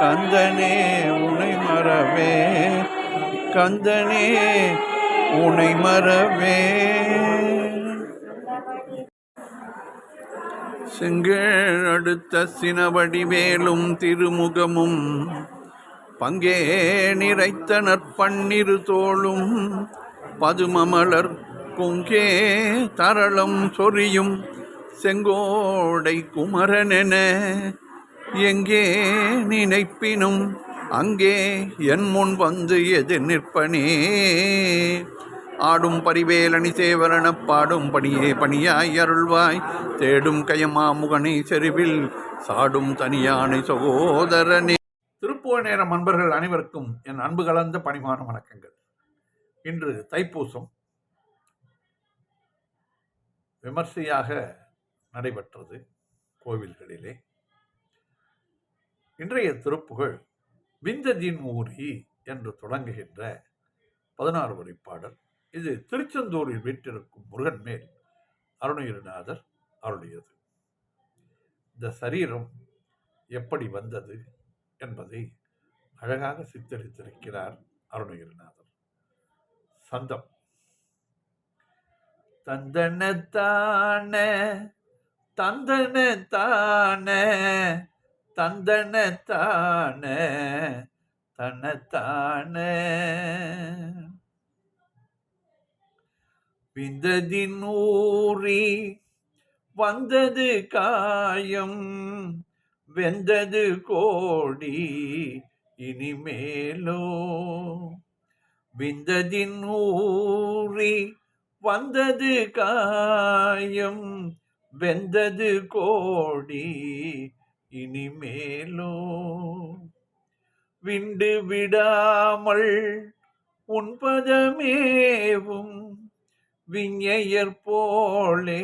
கந்தனே உனை மறவே. கந்தனே உனை மறவே. செங்கேழ் அடுத்த சினவடி வேலும் திருமுகமும் பங்கே நிறைத்த நற்பன்னிரு தோளும் பதுமமலர் கொங்கே தரளம் சொரியும் செங்கோடை குமரனென. எங்கே நினைப்பினும் அங்கே என் முன் வந்து எதிர் நிற்பனே. ஆடும் பரிவேலணி சேவரண பாடும் பணியே பணியாய் அருள்வாய். தேடும் கயமாமுகனை செருவில் சாடும் தனியானை சகோதரனே. திருப்புவ நேரம் அன்பர்கள் அனைவருக்கும் என் அன்பு கலந்த பணிமான வணக்கங்கள். இன்று தைப்பூசம் விமர்சையாக நடைபெற்றது கோவில்களிலே. இன்றைய திருப்புகழ் விந்ததின் ஊரி என்று தொடங்குகின்ற பதினாறு வரி பாடல். இது திருச்செந்தூரில் வீட்டிருக்கும் முருகன் மேல் அருணகிரிநாதர் அருளியது. இந்த சரீரம் எப்படி வந்தது என்பதை அழகாக சித்தரித்திருக்கிறார் அருணகிரிநாதர். சந்தம். தந்தன தான தந்தன தான தந்தனத்தான தனத்தான விந்ததின் ஊறி வந்தது காயம் வெந்தது கோடி இனிமேலோ. விந்ததின் ஊறி வந்தது காயம் வெந்தது கோடி இனிமேலோ விண்டு விடாமல் உன்பதமேவும் விஞ்ஞையர் போலே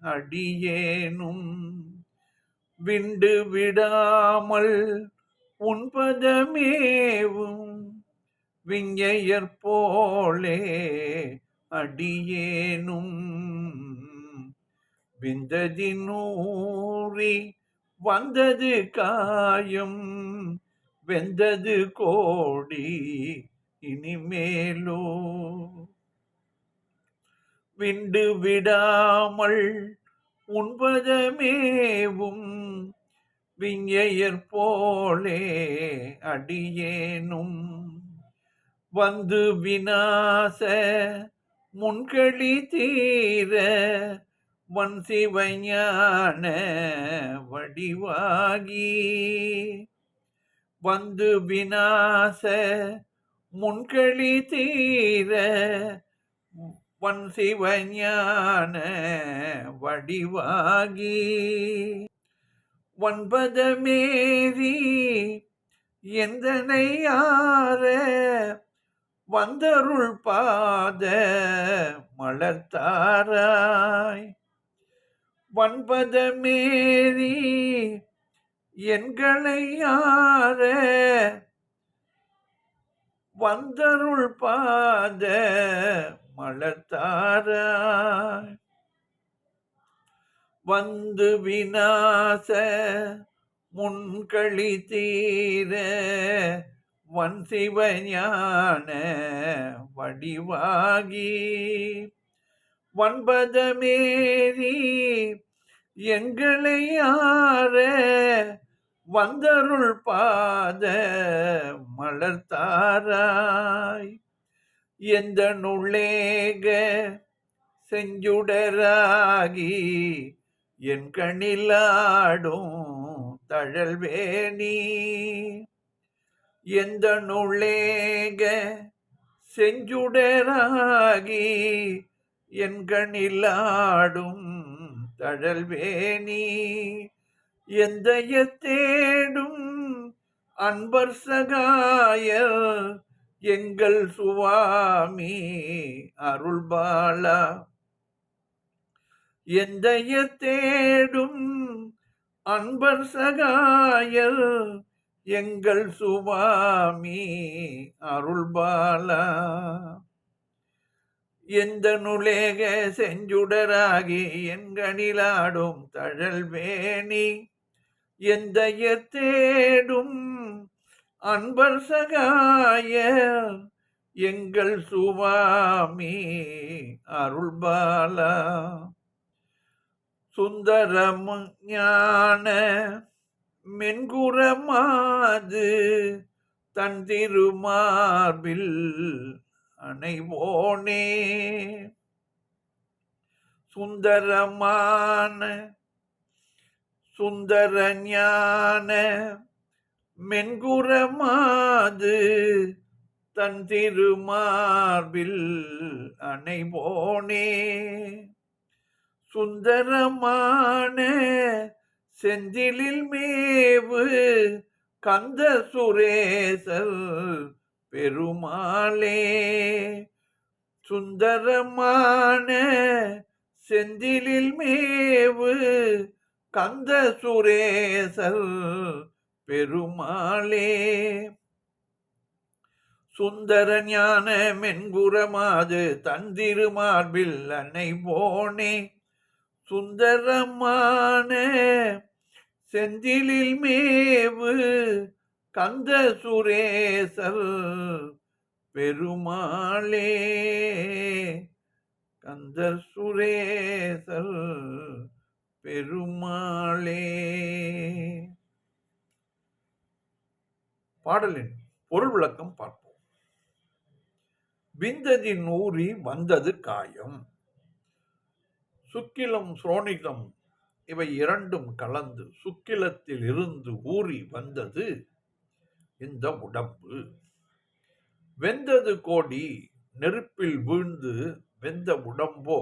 அடியேனும். விண்டு விடாமல் உன்பதமேவும் விஞ்ஞையர் போலே அடியேனும். விந்ததினூரி வந்தது காயும் வெந்தது கோடி இனிமேலோ. விண்டு விடாமல் உண்பதமேவும் விஞ்ஞையர் போலே அடியேனும். வந்து வினாச முன்களி தீர வன் சிவஞான வடிவாகி வந்து விநாச முன்களி தீர வன் சிவஞான வடிவாகி ஒன்பதமேரி எந்தனையார வந்தருள் பாத மலர்த்தாராய் ஒன்பதமேரி எண்களை யார வந்தருள் பாத மலர்த்தாராய். வந்து விநாச முன்களி தீர வன் சிவஞான வடிவாகி. ஒன்பதமேரி எங்களை யார வந்தருள் பாத மலர்த்தாராய். எந்த நுள்ளேக செஞ்சுடராகி என் கண்ணிலாடும் தழல்வேணி. எந்த நுள்ளேக செஞ்சுடராகி என் தழல்வேணி எந்தைய தேடும் அன்பர் சகாய எங்கள் சுவாமி அருள்பாலா. எந்தைய தேடும் அன்பர் சகாய எங்கள் சுவாமி அருள்பாலா. எந்த நுழேக செஞ்சுடராகி எண்கணிலாடும் தழல் வேணி. எந்தைய தேடும் அன்பர் சகாய எங்கள் சுவாமி அருள்பாலா. சுந்தரம் ஞான மென்குரமாது தன் திருமார்பில் அணைவோனே. சுந்தரமான சுந்தர ஞான மென்குரமாது தன் திருமார்பில் அணைவோனே. சுந்தரமான செந்திலில் மேவு கந்த சுரேசர் பெருமாளே சுந்தரமான செந்திலில் மேவு கந்த சுரேசர் பெருமாளே. சுந்தர ஞான மென்குரமாது தந்திருமார்பில் அன்னை போனே. சுந்தரமான செந்திலில் மேவு கந்த சுரேசர் பெருமாளே கந்த சுரேசர் பெருமாளே. பாடலின் பொருள் விளக்கம் பார்ப்போம். விந்ததி நூறி வந்தது காயம். சுக்கிலம் சுரோனிதம் இவை இரண்டும் கலந்து சுக்கிலத்தில் இருந்து ஊறி வந்தது இந்த உடம்பு. வெந்தது கோடி நெருப்பில் வீழ்ந்து வெந்த உடம்போ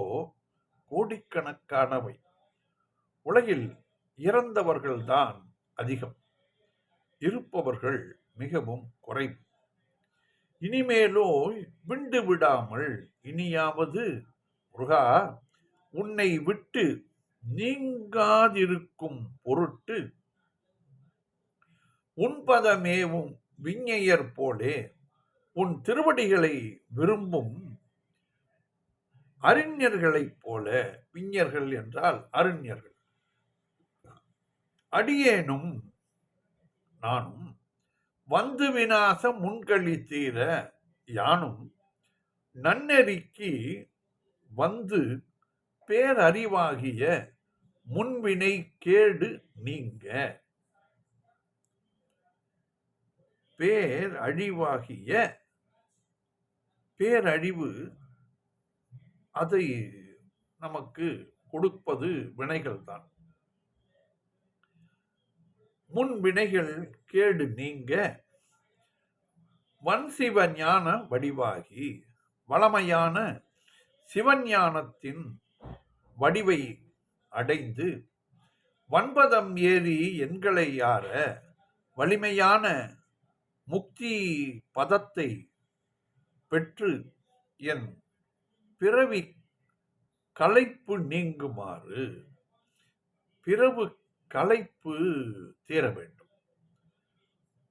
கோடிக்கணக்கானவை. உலகில் இறந்தவர்கள்தான் அதிகம். இருப்பவர்கள் மிகவும் குறைவு. இனிமேலோ விண்டு விடாமல் இனியாவது முருகா உன்னை விட்டு நீங்காதிருக்கும் பொருட்டு உன்பதமேவும் விஞ்ஞையர் போலே உன் திருவடிகளை விரும்பும் அறிஞர்களைப் போல விஞ்ஞர்கள் என்றால் அறிஞர்கள். அடியேனும் நானும் வந்து விநாச முன்களி தீர யானும் நன்னெறிக்கு வந்து பேரறிவாகிய முன்வினை கேடு நீங்க. பேரழிவாகிய பேரழிவு அதை நமக்கு கொடுப்பது வினைகள் தான் முன் வினைகள் கேடு நீங்க வன் சிவ ஞான வடிவாகி வளமையான சிவஞானத்தின் வடிவை அடைந்து வன்பதம் ஏறி எண்களை யார வலிமையான முக்தி பதத்தை பெற்று என் பிறவி களைப்பு நீங்குமாறு பிறவு களைப்பு தீர வேண்டும்.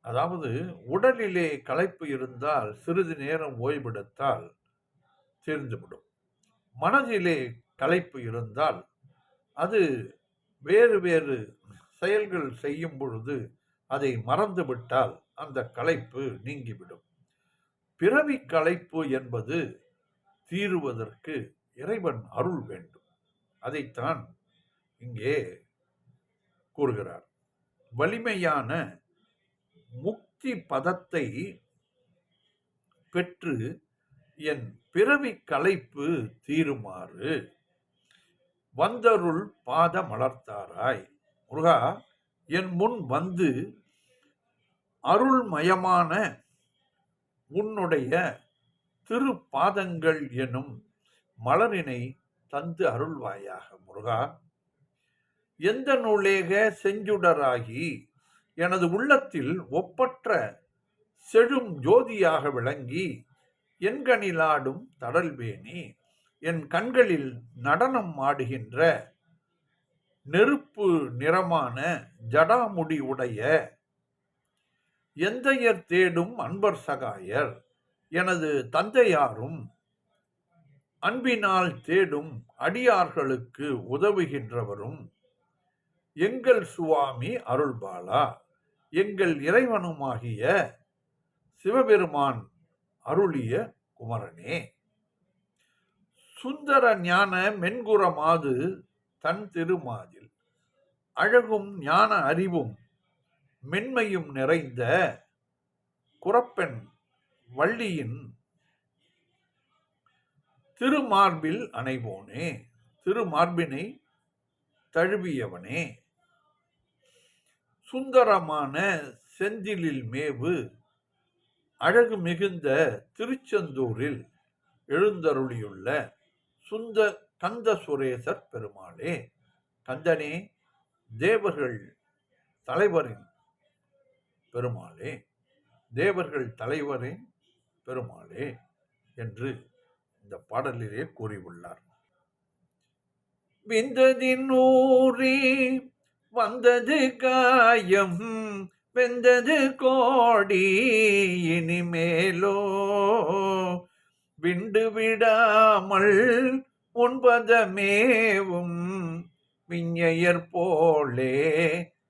அதாவது உடலிலே களைப்பு இருந்தால் சிறிது நேரம் ஓய்வெடுத்தால் தீர்ந்துவிடும். மனதிலே களைப்பு இருந்தால் அது வேறு வேறு செயல்கள் செய்யும் பொழுது அதை மறந்துவிட்டால் அந்த களைப்பு நீங்கிவிடும். பிறவி களைப்பு என்பது தீருவதற்கு இறைவன் அருள் வேண்டும். அதைத்தான் இங்கே கூறுகிறார். வலிமையான முக்தி பதத்தை பெற்று என் பிறவி களைப்பு தீருமாறு வந்தருள் பாத மலர்த்தாராய் முருகா என் முன் வந்து அருள்மயமான உன்னுடைய திருப்பாதங்கள் எனும் மலரினை தந்து அருள்வாயாக முருகா. எந்த நூலேக செஞ்சுடராகி எனது உள்ளத்தில் ஒப்பற்ற செழும் ஜோதியாக விளங்கி எண்கணிலாடும் தடல்வேணி என் கண்களில் நடனம் ஆடுகின்ற நெருப்பு நிறமான ஜடாமுடி உடைய எந்தையர் தேடும் அன்பர் சகாயர். எனது தந்தையாரும் அன்பினால் தேடும் அடியார்களுக்கு உதவுகின்றவரும் எங்கள் சுவாமி அருள்பாலா. எங்கள் இறைவனுமாகிய சிவபெருமான் அருளிய குமரனே. சுந்தர ஞான மென்குரமாது தன் திருமாதில். அழகும் ஞான அறிவும் மென்மையும் நிறைந்த குரப்பெண் வள்ளியின் திருமார்பில் அணைவோனே திருமார்பினை தழுவியவனே. சுந்தரமான செந்திலில் மேவு அழகு மிகுந்த திருச்செந்தூரில் எழுந்தருளியுள்ள சுந்த கந்த சுரேசர் பெருமாளே கந்தனே தேவர்கள் தலைவரின் பெருமாளே தேவர்கள் தலைவரே பெருமாளே என்று இந்த பாடலிலே கூறியுள்ளார். விந்ததின் ஊரே வந்தது காயம் வெந்தது கோடி இனிமேலோ விண்டு விடாமல் உண்பதமேவும் விஞ்ஞையர் போலே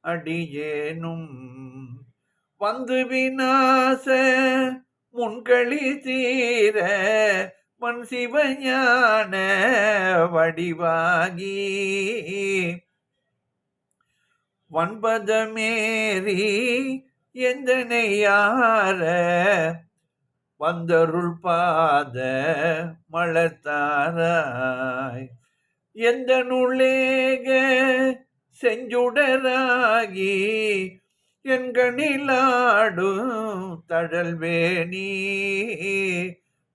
அடியேனும். வந்து விநாச முன்களி தீர மண் சிவஞான வடிவாகி. வன்பதமேறி எந்தனையார வந்தருள் பாத மலத்தாராய் எந்த நுழேக செஞ்சுடராகி என்கணிலாடும் தழல்வேணி.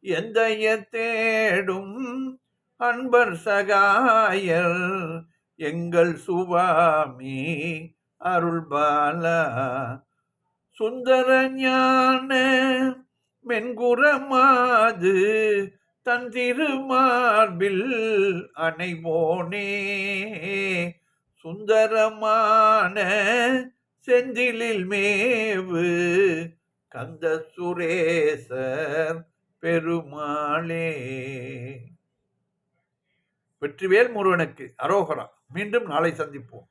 எந்தைய தேடும் அன்பர் சகாயர் எங்கள் சுவாமி அருள்பாலா. சுந்தர ஞான மென்குரமாது தன் திருமார்பில் அணைவோனே. சுந்தரமான செந்திலில் மேவு கந்த சுரேசர் பெருமாளே. வெற்றிவேல் முருகனுக்கு அரோகரா. மீண்டும் நாளை சந்திப்போம்.